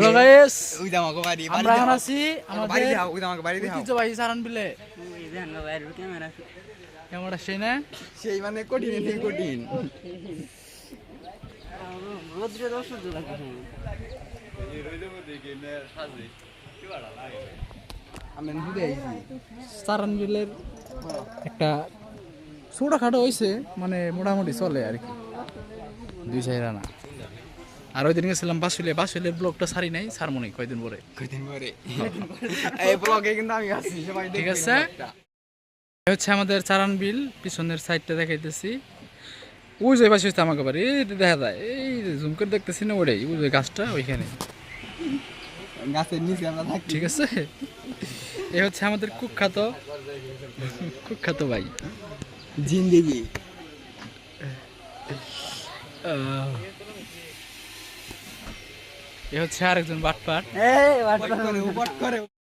আমরা এখন আছি আমাদের ঐতিহ্যবাহী সারান বিলে কেমন সেই না সেই মানে কঠিন কঠিন ঘুরে আইছি সারান বিলের একটা ছোটখাটো হয়েছে মানে মোটামুটি চলে আর কি দুই চার আনা আর ওই দিন গেছিলাম বাসুলে বাসুলের ব্লগটা সারি নাই সারমনি কয়দিন পরে। কয়দিন পরে? এই ব্লগে কিন্তু আমি আছি সবাই ঠিক আছে। এই হচ্ছে আমাদের চারান বিল পিছনের সাইডটা দেখাইতেছি। ওই যে পাশে হচ্ছে আমাকে বাড়ি এই দেখা যায় এই জুম করে দেখতেছি না ওটাই ওই যে গাছটা ওইখানে। গাছের নিচে আমরা থাকি। ঠিক আছে? এই হচ্ছে আমাদের কুখ্যাত কুখ্যাত ভাই। জিন্দেগি। এ হচ্ছে আরেকজন বাটপার এই